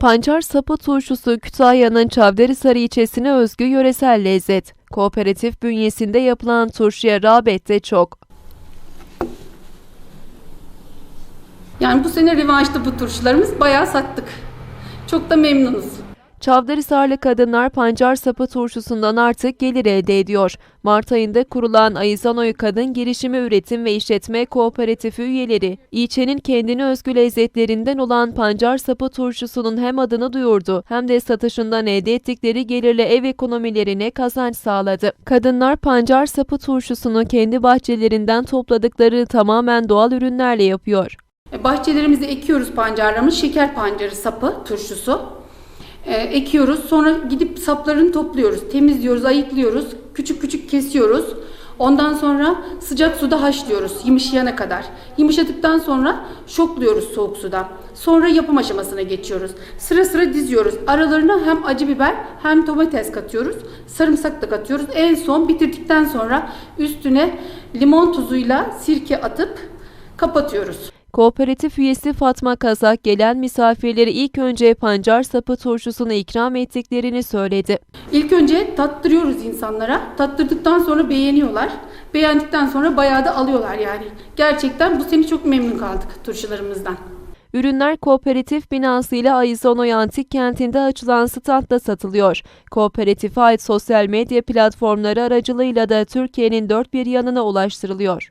Pancar sapı turşusu Kütahya'nın Çavdarhisar ilçesine özgü yöresel lezzet. Kooperatif bünyesinde yapılan turşuya rağbet de çok. Yani bu sene revanşta bu turşularımız bayağı sattık. Çok da memnunuz. Çavdarhisarlı kadınlar pancar sapı turşusundan artık gelir elde ediyor. Mart ayında kurulan Ayızanoy Kadın Girişimi Üretim ve İşletme Kooperatifi üyeleri, ilçenin kendine özgü lezzetlerinden olan pancar sapı turşusunun hem adını duyurdu hem de satışından elde ettikleri gelirle ev ekonomilerine kazanç sağladı. Kadınlar pancar sapı turşusunu kendi bahçelerinden topladıkları tamamen doğal ürünlerle yapıyor. E, Bahçelerimize ekiyoruz pancarlarımız. Şeker pancarı sapı, turşusu. E, ekiyoruz. Sonra gidip saplarını topluyoruz. Temizliyoruz, ayıklıyoruz. Küçük küçük kesiyoruz. Ondan sonra sıcak suda haşlıyoruz yumuşayana kadar. Yumuşadıktan sonra şokluyoruz soğuk suda. Sonra yapım aşamasına geçiyoruz. Sıra sıra diziyoruz. Aralarına hem acı biber hem domates katıyoruz. Sarımsak da katıyoruz. En son bitirdikten sonra üstüne limon tuzuyla sirke atıp kapatıyoruz. Kooperatif üyesi Fatma Kazak gelen misafirleri ilk önce pancar sapı turşusunu ikram ettiklerini söyledi. İlk önce tattırıyoruz insanlara. Tattırdıktan sonra beğeniyorlar. Beğendikten sonra bayağı da alıyorlar yani. Gerçekten bu sene çok memnun kaldık turşularımızdan. Ürünler kooperatif binasıyla Aizonoy Antik Kenti'nde açılan standda satılıyor. Kooperatife ait sosyal medya platformları aracılığıyla da Türkiye'nin dört bir yanına ulaştırılıyor.